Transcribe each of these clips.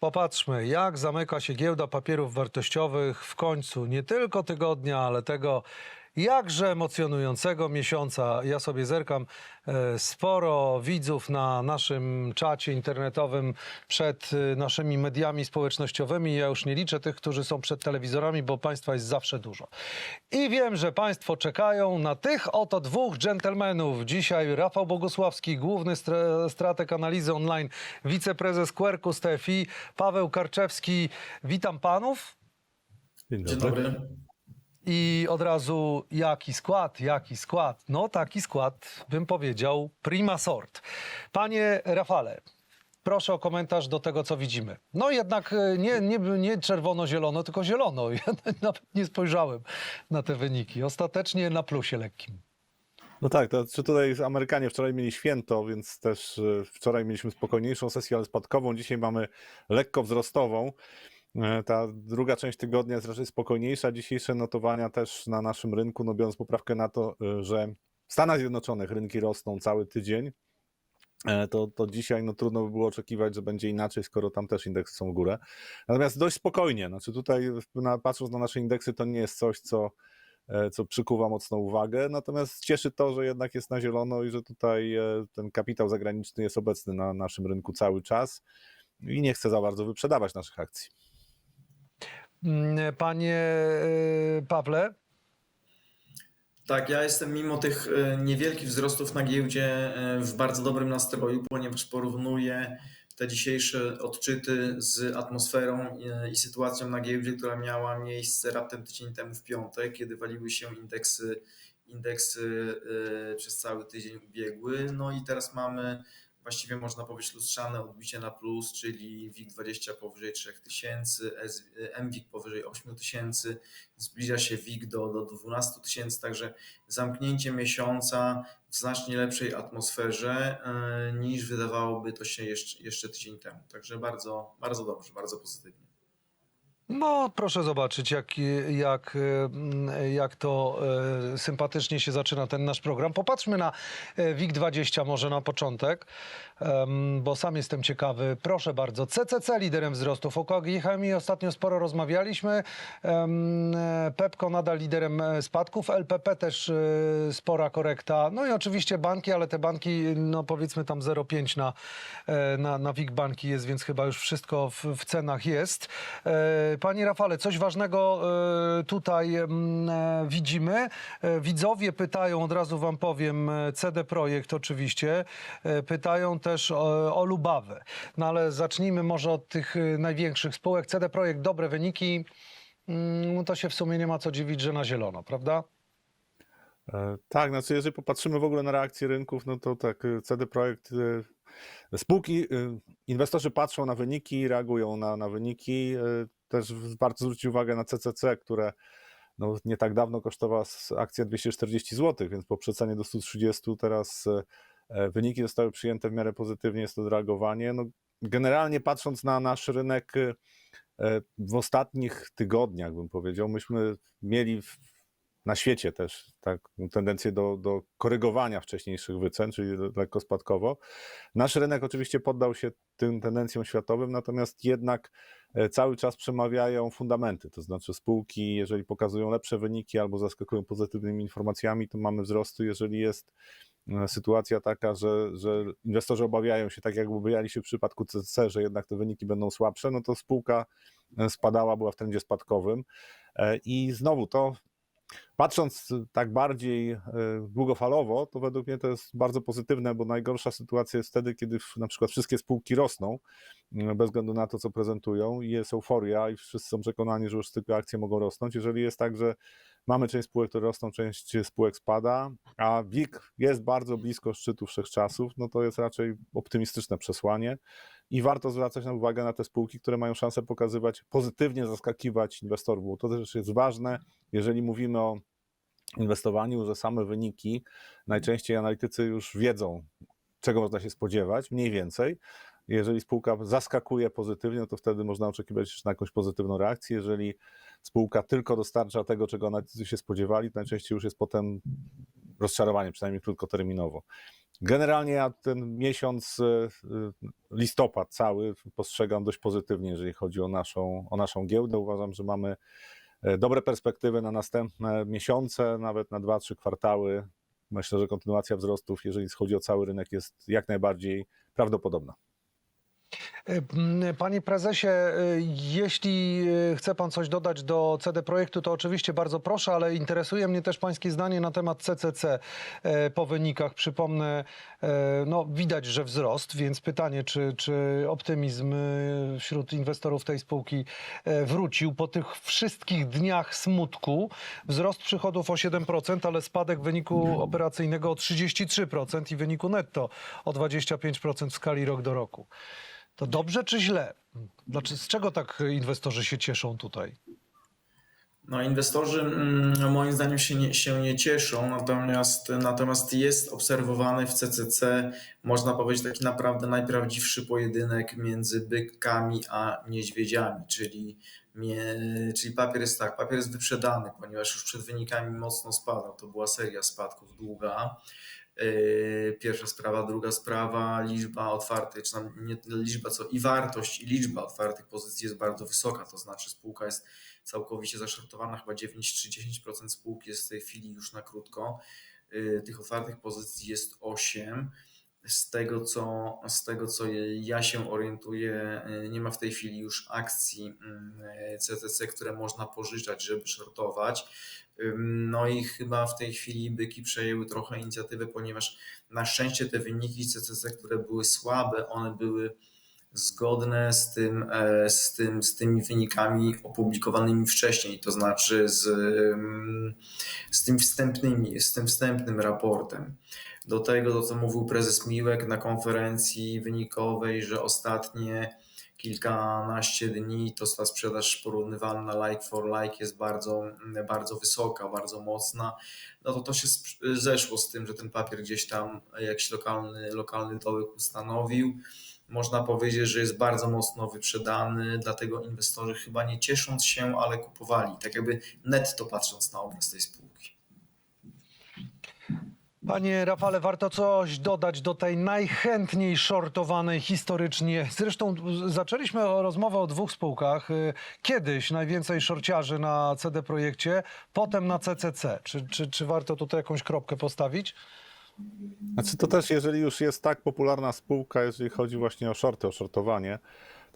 Popatrzmy, jak zamyka się giełda papierów wartościowych w końcu nie tylko tygodnia, ale tego jakże emocjonującego miesiąca. Ja sobie zerkam, e, sporo widzów na naszym czacie internetowym przed e, naszymi mediami społecznościowymi. Ja już nie liczę tych, którzy są przed telewizorami, bo państwa jest zawsze dużo. I wiem, że państwo czekają na tych oto dwóch dżentelmenów. Dzisiaj Rafał Bogusławski, główny stra- strateg analizy online, wiceprezes Quercus TFI, Paweł Karczewski. Witam panów. Dzień Dzień dobry. I od razu jaki skład, jaki skład? No taki skład bym powiedział prima sort. Panie Rafale, proszę o komentarz do tego, co widzimy. No jednak e, nie, nie, nie czerwono-zielono, tylko zielono. Ja nawet nie spojrzałem na te wyniki. Ostatecznie na plusie lekkim. No tak, to czy tutaj Amerykanie wczoraj mieli święto, więc też e, wczoraj mieliśmy spokojniejszą sesję, ale spadkową. Dzisiaj mamy lekko wzrostową. E, Ta druga część tygodnia jest raczej spokojniejsza. Dzisiejsze notowania też na naszym rynku, no biorąc poprawkę na to, e, że w Stanach Zjednoczonych rynki rosną cały tydzień, e, to, to dzisiaj no, trudno by było oczekiwać, że będzie inaczej, skoro tam też indeksy są w górę. Natomiast dość spokojnie. Znaczy tutaj, na, patrząc na nasze indeksy, to nie jest coś, co co przykuwa mocno uwagę. Natomiast cieszy to, że jednak jest na zielono i że tutaj ten kapitał zagraniczny jest obecny na naszym rynku cały czas i nie chce za bardzo wyprzedawać naszych akcji. Mm, Panie e, Pawle, Tak, ja jestem mimo tych e, niewielkich wzrostów na giełdzie e, w bardzo dobrym nastroju, ponieważ porównuję te dzisiejsze odczyty z atmosferą i sytuacją na giełdzie, która miała miejsce raptem tydzień temu w piątek, kiedy waliły się indeksy, indeksy przez cały tydzień ubiegły. No i teraz mamy właściwie można powiedzieć lustrzane odbicie na plus, czyli WIG20 powyżej 3000, S- MWIG powyżej 8000, zbliża się WIG do, do 12 tysięcy, także zamknięcie miesiąca w znacznie lepszej atmosferze e, niż wydawałoby to się jeszcze, jeszcze tydzień temu. Także bardzo, bardzo dobrze, bardzo pozytywnie. No, proszę zobaczyć, jak, jak, mm, jak to e, sympatycznie się zaczyna ten nasz program. Popatrzmy na e, WIG20 może na początek, bo sam jestem ciekawy. Proszę bardzo, CCC liderem wzrostów. O Chemii ostatnio sporo rozmawialiśmy. E, Pepco nadal liderem spadków. LPP też spora korekta. No i oczywiście banki, ale te banki, no powiedzmy tam 0,5 na, na, na WIG banki jest, więc chyba już wszystko w, w cenach jest. Panie Rafale, coś ważnego e, tutaj e, widzimy. E, Widzowie pytają, od razu wam powiem, CD Projekt oczywiście, pytają też o, Lubawę. No ale zacznijmy może od tych największych spółek. CD Projekt, dobre wyniki. Mm, No to się w sumie nie ma co dziwić, że na zielono, prawda? Tak, znaczy jeżeli popatrzymy w ogóle na reakcję rynków, no to tak, CD Projekt, spółki, inwestorzy patrzą na wyniki, reagują na, na wyniki. Też warto zwrócić uwagę na CCC, które no, nie tak dawno kosztowała akcja 240 zł, więc po przecenie do 130 teraz e, e, wyniki zostały przyjęte w miarę pozytywnie, jest to odreagowanie. No, generalnie patrząc na nasz rynek e, w ostatnich tygodniach, bym powiedział, myśmy mieli na świecie też taką tendencję do, do korygowania wcześniejszych wycen, czyli lekko spadkowo. Nasz rynek oczywiście poddał się tym tendencjom światowym, natomiast jednak e, cały czas przemawiają fundamenty, to znaczy spółki, jeżeli pokazują lepsze wyniki albo zaskakują pozytywnymi informacjami, to mamy wzrosty, jeżeli jest e, sytuacja taka, że, że inwestorzy obawiają się, tak jak obawiali się w przypadku CCC, że jednak te wyniki będą słabsze, no to spółka e, spadała, była w trendzie spadkowym i znowu to Patrząc tak bardziej e, długofalowo, to według mnie to jest bardzo pozytywne, bo najgorsza sytuacja jest wtedy, kiedy na przykład wszystkie spółki rosną, m, bez względu na to, co prezentują, i jest euforia, i wszyscy są przekonani, że już tylko akcje mogą rosnąć. Jeżeli jest tak, że mamy część spółek, które rosną, część spółek spada, a WIG jest bardzo blisko szczytu wszechczasów, no to jest raczej optymistyczne przesłanie. I warto zwracać na uwagę na te spółki, które mają szansę pokazywać, pozytywnie zaskakiwać inwestorów, bo to też jest ważne, jeżeli mówimy o inwestowaniu, że same wyniki najczęściej analitycy już wiedzą, czego można się spodziewać, mniej więcej. Jeżeli spółka zaskakuje pozytywnie, to wtedy można oczekiwać na jakąś pozytywną reakcję. Jeżeli spółka tylko dostarcza tego, czego analitycy się spodziewali, to najczęściej już jest potem rozczarowanie, przynajmniej krótkoterminowo. Generalnie ja ten miesiąc y, y, listopad cały postrzegam dość pozytywnie, jeżeli chodzi o naszą, o naszą giełdę. Uważam, że mamy e, dobre perspektywy na następne miesiące, nawet na 2-3 kwartały. Myślę, że kontynuacja wzrostów, jeżeli chodzi o cały rynek, jest jak najbardziej prawdopodobna. E, Panie prezesie, e, jeśli e, chce pan coś dodać do CD Projektu, to oczywiście bardzo proszę, ale interesuje mnie też pańskie zdanie na temat CCC po wynikach. Przypomnę, no widać, że wzrost, więc pytanie, czy, czy optymizm wśród inwestorów tej spółki wrócił po tych wszystkich dniach smutku. Wzrost przychodów o 7%, ale spadek wyniku operacyjnego o 33% i wyniku netto o 25% w skali rok do roku. To dobrze czy źle? Dlaczego, z czego tak inwestorzy się cieszą tutaj? No, inwestorzy mm, moim zdaniem się nie, się nie cieszą, natomiast, natomiast jest obserwowany w CCC, można powiedzieć, taki naprawdę najprawdziwszy pojedynek między bykami a niedźwiedziami, czyli, czyli papier jest tak, papier jest wyprzedany, ponieważ już przed wynikami mocno spadał, to była seria spadków długa. Yy, Pierwsza sprawa, druga sprawa, liczba otwartych, czy tam nie tyle liczba, co i wartość, i liczba otwartych pozycji jest bardzo wysoka, to znaczy spółka jest całkowicie zaszortowana, chyba 9 czy 10% spółki jest w tej chwili już na krótko. Yy, Tych otwartych pozycji jest 8. Z tego, co, z tego, co ja się orientuję, nie ma w tej chwili już akcji yy, CCC, które można pożyczać, żeby shortować. No i chyba w tej chwili byki przejęły trochę inicjatywę, ponieważ na szczęście te wyniki CCC, które były słabe, one były zgodne z tym, e, z tym, z tymi wynikami opublikowanymi wcześniej, to znaczy z, z tym wstępnymi, z tym wstępnym raportem. Do tego, co mówił prezes Miłek na konferencji wynikowej, że ostatnie kilkanaście dni to ta sprzedaż porównywalna like for like jest bardzo, bardzo wysoka, bardzo mocna, no to to się zeszło z tym, że ten papier gdzieś tam jakiś lokalny, lokalny dołek ustanowił. Można powiedzieć, że jest bardzo mocno wyprzedany, dlatego inwestorzy chyba nie ciesząc się, ale kupowali, tak jakby netto patrząc na obraz tej spółki. Panie Rafale, warto coś dodać do tej najchętniej shortowanej historycznie. Zresztą zaczęliśmy rozmowę o dwóch spółkach. Y, Kiedyś najwięcej shorciarzy na CD Projekcie, potem na CCC. Czy, czy, czy warto tutaj jakąś kropkę postawić? Znaczy to też, jeżeli już jest tak popularna spółka, jeżeli chodzi właśnie o shorty, o shortowanie, to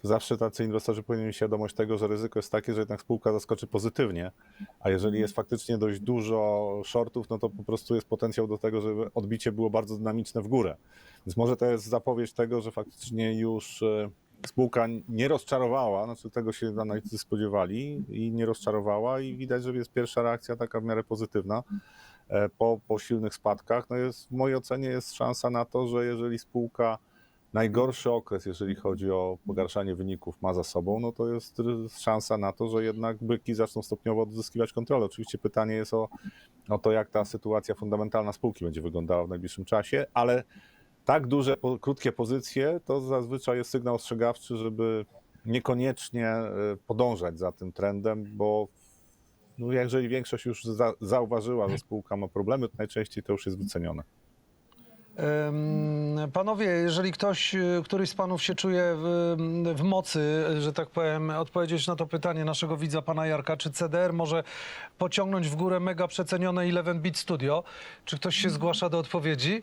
zawsze tacy inwestorzy powinni mieć świadomość tego, że ryzyko jest takie, że jednak spółka zaskoczy pozytywnie, a jeżeli jest faktycznie dość dużo shortów, no to po prostu jest potencjał do tego, żeby odbicie było bardzo dynamiczne w górę. Więc może to jest zapowiedź tego, że faktycznie już e, spółka nie rozczarowała, znaczy tego się analitycy spodziewali i nie rozczarowała i widać, że jest pierwsza reakcja taka w miarę pozytywna e, po, po silnych spadkach. No jest, w mojej ocenie jest szansa na to, że jeżeli spółka najgorszy okres, jeżeli chodzi o pogarszanie wyników, ma za sobą, no to jest szansa na to, że jednak byki zaczną stopniowo odzyskiwać kontrolę. Oczywiście pytanie jest o, o to, jak ta sytuacja fundamentalna spółki będzie wyglądała w najbliższym czasie, ale tak duże, po, krótkie pozycje to zazwyczaj jest sygnał ostrzegawczy, żeby niekoniecznie e, podążać za tym trendem, bo no jeżeli większość już za, zauważyła, że spółka ma problemy, to najczęściej to już jest wycenione. Panowie, jeżeli ktoś, y, któryś z panów się czuje w, w mocy, że tak powiem, odpowiedzieć na to pytanie naszego widza, pana Jarka, czy CDR może pociągnąć w górę mega przecenione 11-bit studio? Czy ktoś się zgłasza do odpowiedzi?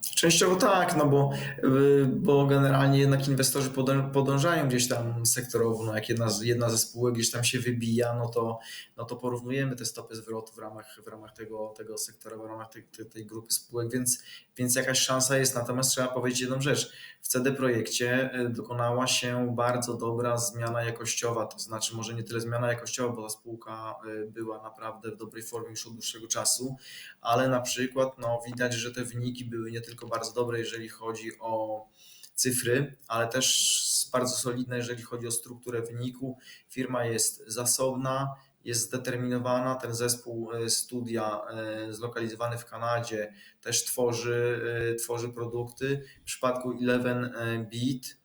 Częściowo tak, no bo, y, bo generalnie jednak inwestorzy podą- podążają gdzieś tam sektorowo, no jak jedna, jedna ze spółek gdzieś tam się wybija, no to, no to porównujemy te stopy zwrotu w ramach, w ramach tego, tego sektora, w ramach tej, tej, tej grupy spółek, więc, więc jakaś szansa jest. Natomiast trzeba powiedzieć jedną rzecz. W CD Projekcie y, dokonała się bardzo dobra zmiana jakościowa, to znaczy może nie tyle zmiana jakościowa, bo ta spółka y, była naprawdę w dobrej formie już od dłuższego czasu, ale na przykład no, widać, że te wyniki były nie tylko bardzo dobre, jeżeli chodzi o cyfry, ale też bardzo solidne, jeżeli chodzi o strukturę wyniku. Firma jest zasobna, jest zdeterminowana. Ten zespół e, studia e, zlokalizowany w Kanadzie też tworzy, e, tworzy produkty. W przypadku 11-bit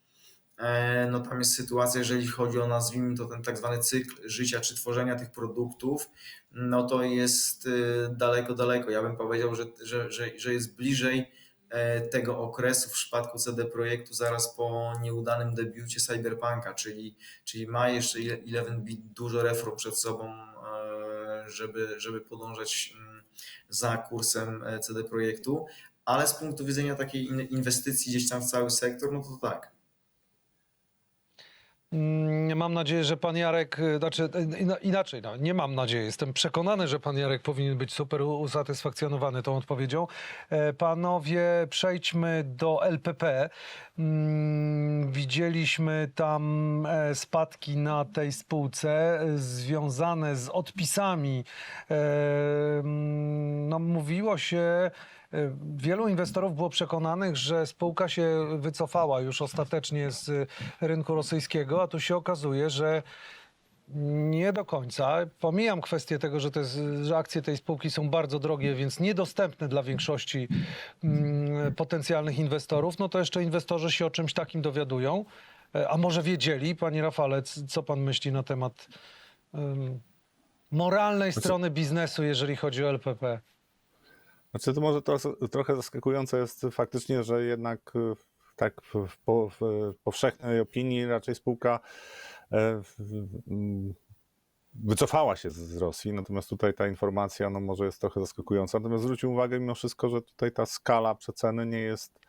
E, no tam jest sytuacja, jeżeli chodzi o nazwijmy to ten tak zwany cykl życia czy tworzenia tych produktów, no to jest daleko, daleko. Ja bym powiedział, że, że, że, że jest bliżej tego okresu w przypadku CD Projektu zaraz po nieudanym debiucie Cyberpunka, czyli, czyli ma jeszcze Ele- Eleven Bit dużo reform przed sobą, e, żeby, żeby podążać mm, za kursem e, CD Projektu, ale z punktu widzenia takiej in- inwestycji gdzieś tam w cały sektor, no to tak. Mm, Mam nadzieję, że pan Jarek, y, znaczy y, ina- inaczej, no, nie mam nadzieję, jestem przekonany, że pan Jarek powinien być super usatysfakcjonowany tą odpowiedzią. E, Panowie, przejdźmy do LPP. Mm, Widzieliśmy tam e, spadki na tej spółce e, związane z odpisami. Mm, No, mówiło się, Wielu inwestorów było przekonanych, że spółka się wycofała już ostatecznie z rynku rosyjskiego, a tu się okazuje, że nie do końca. Pomijam kwestię tego, że, te, że akcje tej spółki są bardzo drogie, więc niedostępne dla większości mm, potencjalnych inwestorów. No to jeszcze inwestorzy się o czymś takim dowiadują. E, A może wiedzieli, panie Rafale, co pan myśli na temat em, moralnej strony biznesu, jeżeli chodzi o LPP? Znaczy to może to, trochę zaskakujące jest faktycznie, że jednak y, tak w, po- w powszechnej opinii raczej spółka e, w- w- m, wycofała się z, z Rosji, natomiast tutaj ta informacja no, może jest trochę zaskakująca. Natomiast zwrócił uwagę mimo wszystko, że tutaj ta skala przeceny nie jest,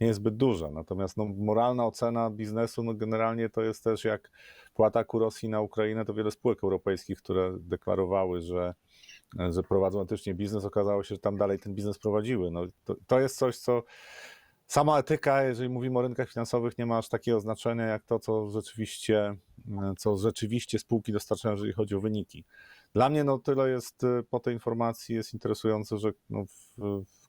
nie jest zbyt duża. Natomiast no, moralna ocena biznesu no, generalnie to jest też jak po ataku Rosji na Ukrainę, to wiele spółek europejskich, które deklarowały, że że prowadzą etycznie biznes, okazało się, że tam dalej ten biznes prowadziły. No, to, to jest coś, co sama etyka, jeżeli mówimy o rynkach finansowych, nie ma aż takiego znaczenia, jak to, co rzeczywiście, co rzeczywiście spółki dostarczają, jeżeli chodzi o wyniki. Dla mnie no, tyle jest y, po tej informacji jest interesujące, że no,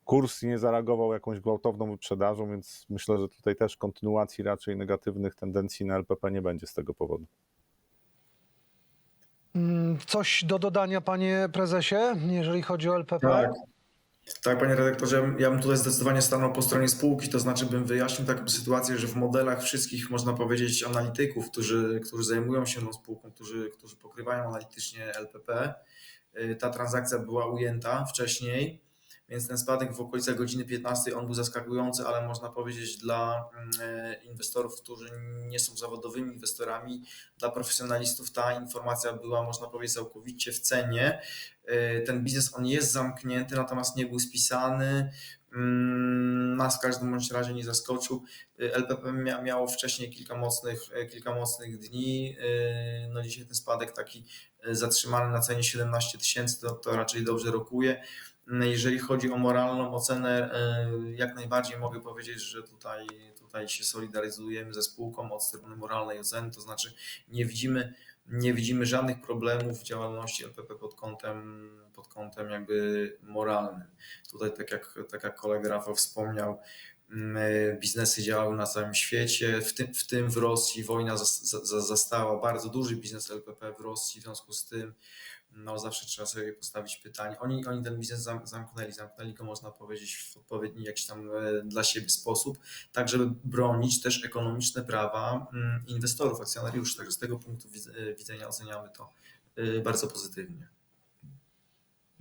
kurs nie zareagował jakąś gwałtowną wyprzedażą, więc myślę, że tutaj też kontynuacji raczej negatywnych tendencji na LPP nie będzie z tego powodu. Mm, Coś do dodania, panie prezesie, jeżeli chodzi o LPP? Tak. Tak, panie redaktorze, ja bym- tutaj zdecydowanie stanął po stronie spółki, to znaczy bym wyjaśnił taką sytuację, że w modelach wszystkich, można powiedzieć, analityków, którzy, którzy zajmują się tą spółką, którzy, którzy pokrywają analitycznie LPP, y, ta transakcja była ujęta wcześniej, więc ten spadek w okolicach godziny 15 on był zaskakujący, ale można powiedzieć dla mm, e, inwestorów, którzy nie są zawodowymi inwestorami, dla profesjonalistów ta informacja była, można powiedzieć, całkowicie w cenie. E, Ten biznes on jest zamknięty, natomiast nie był spisany. Mm, Nas w każdym bądź razie nie zaskoczył. E, LPP mia- miało wcześniej kilka mocnych, kilka mocnych dni. No dzisiaj ten spadek taki zatrzymany na cenie 17 tysięcy to, to raczej dobrze rokuje. Jeżeli chodzi o moralną ocenę, e, jak najbardziej mogę powiedzieć, że tutaj, tutaj się solidaryzujemy ze spółką od strony moralnej oceny, to znaczy nie widzimy nie widzimy żadnych problemów w działalności LPP pod kątem, pod kątem jakby moralnym. Tutaj, tak jak, tak jak kolega Rafał wspomniał, mm, e, biznesy działały na całym świecie, w tym, w tym w Rosji. Wojna zas- za- zastała bardzo duży biznes LPP w Rosji, w związku z tym no, zawsze trzeba sobie postawić pytanie. Oni, oni ten biznes zam- zamknęli, zamknęli go można powiedzieć w odpowiedni jakiś tam e, dla siebie sposób, tak żeby bronić też ekonomiczne prawa mm, inwestorów, akcjonariuszy. Także z tego punktu e, widzenia oceniamy to e, bardzo pozytywnie.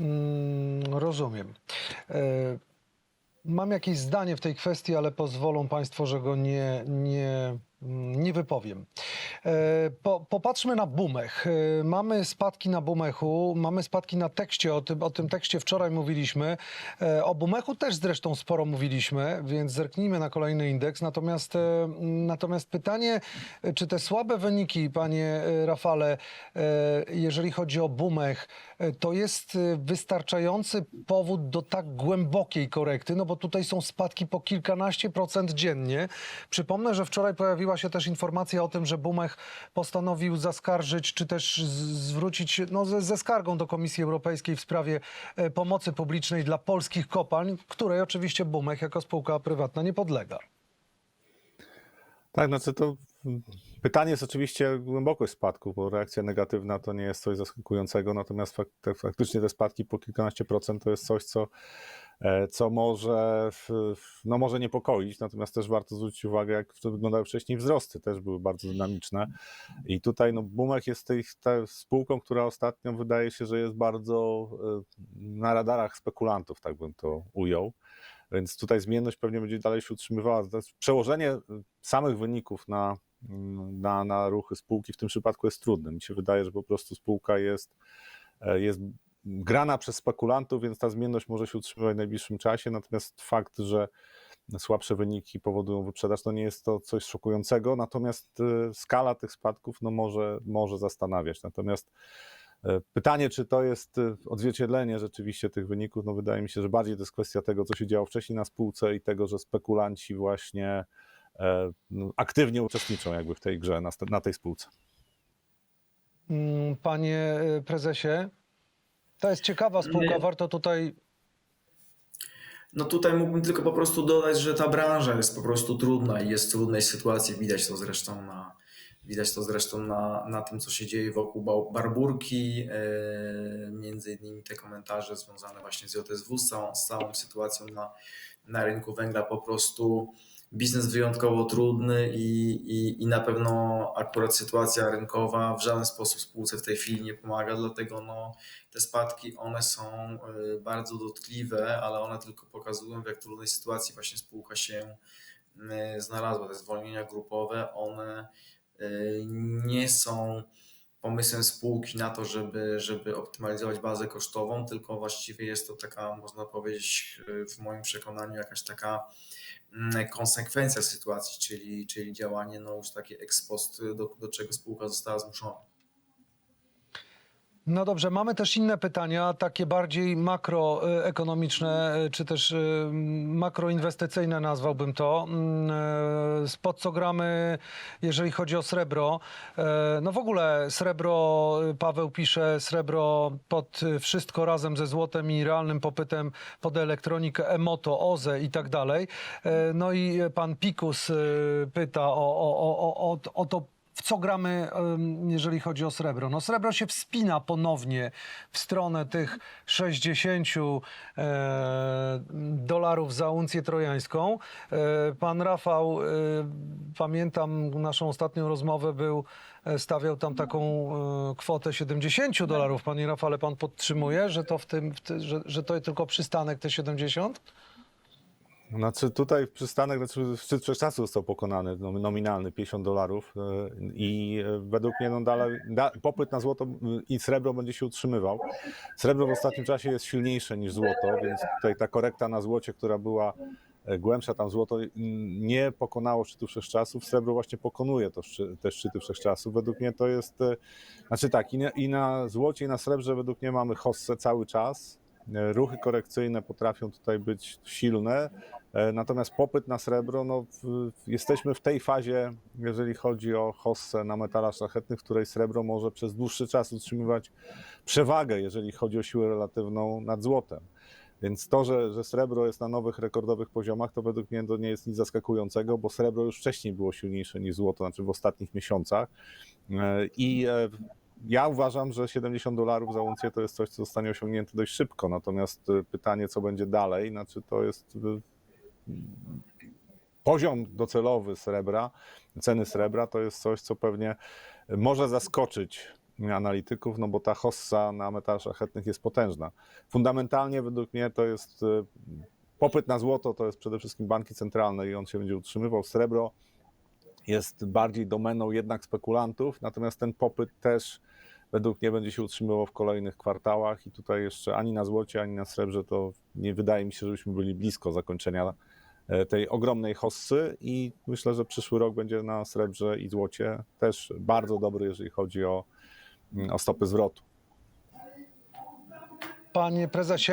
Mm, rozumiem. Mam jakieś zdanie w tej kwestii, ale pozwolą Państwo, że go nie, nie, mm, nie wypowiem. E, Po, popatrzmy na Bumech. E, Mamy spadki na Bumechu, mamy spadki na tekście, o tym, o tym tekście wczoraj mówiliśmy. E, O Bumechu też zresztą sporo mówiliśmy, więc zerknijmy na kolejny indeks. Natomiast, natomiast pytanie, czy te słabe wyniki, panie Rafale, jeżeli chodzi o Bumech, to jest wystarczający powód do tak głębokiej korekty, no bo tutaj są spadki po kilkanaście procent dziennie. Przypomnę, że wczoraj pojawiła się też informacja o tym, że Bumech postanowił zaskarżyć, czy też zwrócić no, ze, ze skargą do Komisji Europejskiej w sprawie e, pomocy publicznej dla polskich kopalń, której oczywiście Bumech jako spółka prywatna nie podlega. Tak, znaczy to pytanie jest oczywiście głębokość spadku, bo reakcja negatywna to nie jest coś zaskakującego, natomiast faktycznie te spadki po kilkanaście procent to jest coś, co, co może, no może niepokoić, natomiast też warto zwrócić uwagę, jak to wyglądały wcześniej wzrosty, też były bardzo dynamiczne i tutaj no, Bumek jest tej, spółką, która ostatnio wydaje się, że jest bardzo e, na radarach spekulantów, tak bym to ujął. Więc tutaj zmienność pewnie będzie dalej się utrzymywała. Jest Przełożenie y, samych wyników na, na, na ruchy spółki w tym przypadku jest trudne. Mi się wydaje, że po prostu spółka jest, e, jest grana przez spekulantów, więc ta zmienność może się utrzymywać w najbliższym czasie. Natomiast fakt, że słabsze wyniki powodują wyprzedaż, to nie jest to coś szokującego. Natomiast y, skala tych spadków no, może, może zastanawiać. Natomiast e, Pytanie, czy to jest y, odzwierciedlenie rzeczywiście tych wyników, no wydaje mi się, że bardziej to jest kwestia tego, co się działo wcześniej na spółce i tego, że spekulanci właśnie e, no, aktywnie uczestniczą jakby w tej grze na, tej spółce. Mm, Panie y, prezesie, to jest ciekawa spółka, warto tutaj No tutaj mógłbym tylko po prostu dodać, że ta branża jest po prostu trudna i jest w trudnej sytuacji. Widać to zresztą na, widać to zresztą na, na tym, co się dzieje wokół Barburki. e, Między innymi te komentarze związane właśnie z JSW, z całą, z całą sytuacją na, na rynku węgla po prostu biznes wyjątkowo trudny i, i, i na pewno akurat sytuacja rynkowa w żaden sposób spółce w tej chwili nie pomaga, dlatego no, te spadki one są y, bardzo dotkliwe, ale one tylko pokazują w jak trudnej sytuacji właśnie spółka się y, znalazła. Te zwolnienia grupowe, one y, nie są pomysłem spółki na to, żeby, żeby optymalizować bazę kosztową, tylko właściwie jest to taka, można powiedzieć, y, w moim przekonaniu jakaś taka mm, konsekwencja sytuacji, czyli, czyli działanie no już takie ex post, do, do czego spółka została zmuszona. No dobrze, mamy też inne pytania, takie bardziej makroekonomiczne, y, czy też y, makroinwestycyjne nazwałbym to. Mm, e, Spod co gramy, jeżeli chodzi o srebro? E, No w ogóle srebro, Paweł pisze, srebro pod wszystko razem ze złotem i realnym popytem pod elektronikę, Emoto, OZE i tak dalej. E, No i pan Pikus pyta o, o, o, o, o to, w co gramy, jeżeli chodzi o srebro? No srebro się wspina ponownie w stronę tych 60 e, dolarów za uncję trojańską. E, pan Rafał, e, pamiętam naszą ostatnią rozmowę, był, stawiał tam taką kwotę 70 dolarów. Panie Rafale, pan podtrzymuje, że to, w tym, w ty, że, że to tylko przystanek te 70? Znaczy tutaj przystanek, znaczy szczyt wszechczasu został pokonany, no- nominalny 50 dolarów e, i e, według mnie no dalej, da, popyt na złoto y, i srebro będzie się utrzymywał. Srebro w ostatnim czasie jest silniejsze niż złoto, więc tutaj ta korekta na złocie, która była e, głębsza, tam złoto nie pokonało szczytu wszechczasów, srebro właśnie pokonuje to, te szczyty wszechczasów. Według mnie to jest, znaczy tak, i na, i na złocie i na srebrze według mnie mamy hossę cały czas, Ruchy korekcyjne potrafią tutaj być silne, e, natomiast popyt na srebro, no, w, jesteśmy w tej fazie, jeżeli chodzi o hossę na metalach szlachetnych, w której srebro może przez dłuższy czas utrzymywać przewagę, jeżeli chodzi o siłę relatywną nad złotem. Więc to, że, że srebro jest na nowych rekordowych poziomach, to według mnie to nie jest nic zaskakującego, bo srebro już wcześniej było silniejsze niż złoto, znaczy w ostatnich miesiącach. E, I e, ja uważam, że 70 dolarów za uncję to jest coś, co zostanie osiągnięte dość szybko. Natomiast e, pytanie, co będzie dalej, znaczy to jest e, poziom docelowy srebra, ceny srebra, to jest coś, co pewnie może zaskoczyć analityków, no bo ta hossa na metalach szlachetnych jest potężna. Fundamentalnie według mnie to jest e, popyt na złoto, to jest przede wszystkim banki centralne i on się będzie utrzymywał. Srebro jest bardziej domeną jednak spekulantów, natomiast ten popyt też według mnie będzie się utrzymywał w kolejnych kwartałach i tutaj jeszcze ani na złocie, ani na srebrze to nie wydaje mi się, żebyśmy byli blisko zakończenia e, tej ogromnej hossy i myślę, że przyszły rok będzie na srebrze i złocie też bardzo dobry, jeżeli chodzi o, mm, o stopy zwrotu. Panie prezesie,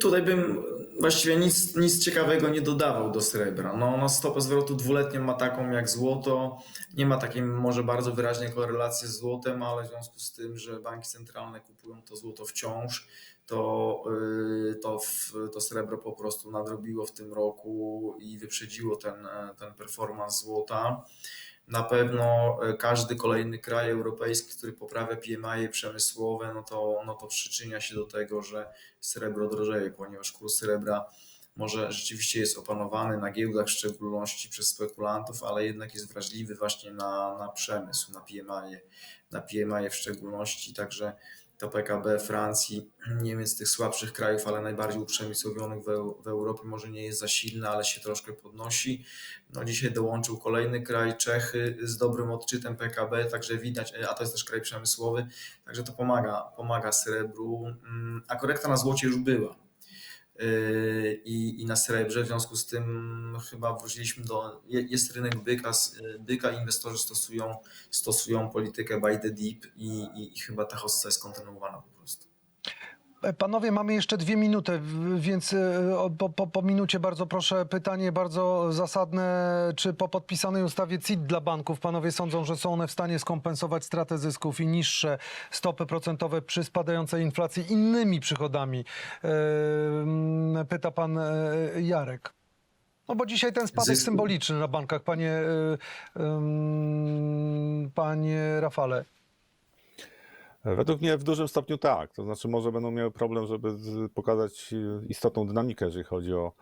Tutaj bym właściwie nic, nic ciekawego nie dodawał do srebra. No, no stopę zwrotu dwuletnią ma taką jak złoto. Nie ma takiej może bardzo wyraźnej korelacji z złotem, ale w związku z tym, że banki centralne kupują to złoto wciąż, to, yy, to, to srebro po prostu nadrobiło w tym roku i wyprzedziło ten, ten performance złota. Na pewno e, każdy kolejny kraj europejski, który poprawia PMI przemysłowe, no to, no to przyczynia się do tego, że srebro drożeje, ponieważ kurs srebra może rzeczywiście jest opanowany na giełdach, w szczególności przez spekulantów, ale jednak jest wrażliwy właśnie na, na przemysł, na PMI, na PMI w szczególności. Także to PKB Francji, Niemiec, tych słabszych krajów, ale najbardziej uprzemysłowionych w, w Europie może nie jest za silne, ale się troszkę podnosi. No dzisiaj dołączył kolejny kraj, Czechy z dobrym odczytem PKB, także widać, a to jest też kraj przemysłowy, także to pomaga, pomaga srebru, Mm, a korekta na złocie już była i, i na srebrze. W związku z tym chyba wróciliśmy do. je- Jest rynek byka, byka inwestorzy stosują, stosują politykę by the deep i, i, i chyba ta hossa jest kontynuowana po prostu. E, Panowie, mamy jeszcze dwie minuty, więc e, po, po, po minucie bardzo proszę pytanie bardzo zasadne. Czy po podpisanej ustawie CIT dla banków panowie sądzą, że są one w stanie skompensować stratę zysków i niższe stopy procentowe przy spadającej inflacji innymi przychodami? E, Pyta pan Jarek. No bo dzisiaj ten spadek Zysku. symboliczny na bankach, panie, panie Rafale. Według mnie w dużym stopniu tak. To znaczy, może będą miały problem, żeby pokazać e, istotną dynamikę, jeżeli chodzi o,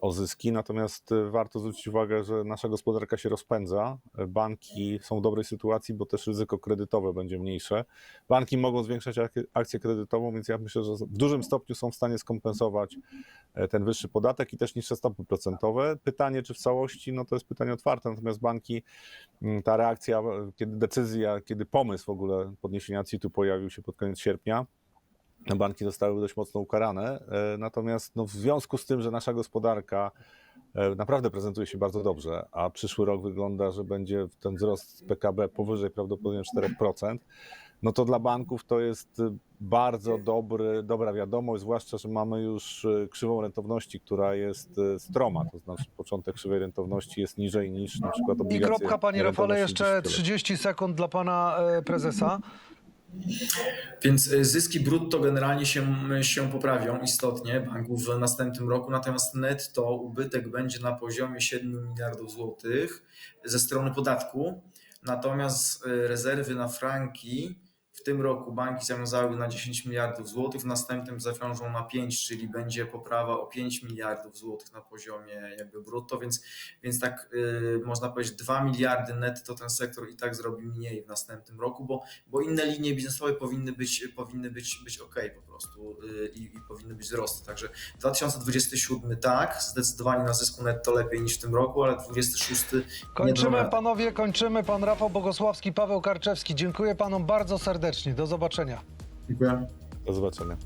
o zyski. Natomiast e, warto zwrócić uwagę, że nasza gospodarka się rozpędza. E, Banki są w dobrej sytuacji, bo też ryzyko kredytowe będzie mniejsze. Banki mogą zwiększać ak- akcję kredytową, więc ja myślę, że w dużym stopniu są w stanie skompensować e, ten wyższy podatek i też niższe stopy procentowe. Pytanie, czy w całości, no to jest pytanie otwarte. Natomiast banki Mm, ta reakcja, e, kiedy decyzja, kiedy pomysł w ogóle podniesienia CIT-u pojawił się pod koniec sierpnia, banki zostały dość mocno ukarane. E, Natomiast no, w związku z tym, że nasza gospodarka e, naprawdę prezentuje się bardzo dobrze, a przyszły rok wygląda, że będzie ten wzrost PKB powyżej prawdopodobnie 4%, no to dla banków to jest e, bardzo dobry, dobra wiadomość, zwłaszcza, że mamy już e, krzywą rentowności, która jest e, stroma, to znaczy początek krzywej rentowności jest niżej niż na przykład I obligacje kropka, panie Rafale, jeszcze dziesięcioletnie. 30 sekund dla pana e, prezesa. Więc y, zyski brutto generalnie się, się poprawią istotnie banków w następnym roku, natomiast netto ubytek będzie na poziomie 7 miliardów złotych ze strony podatku. Natomiast y, rezerwy na franki w tym roku banki zawiązały na 10 miliardów złotych, w następnym zawiążą na 5, czyli będzie poprawa o 5 miliardów złotych na poziomie jakby brutto, więc, więc tak y, można powiedzieć 2 miliardy netto ten sektor i tak zrobi mniej w następnym roku, bo bo inne linie biznesowe powinny być, powinny być, być ok po prostu y, i, i powinny być wzrosty. Także 2027 tak, zdecydowanie na zysku netto lepiej niż w tym roku, ale 26 Kończymy, panowie, kończymy. Pan Rafał Bogosławski, Paweł Karczewski. Dziękuję panom bardzo serdecznie. Do zobaczenia. Dziękuję. Do zobaczenia.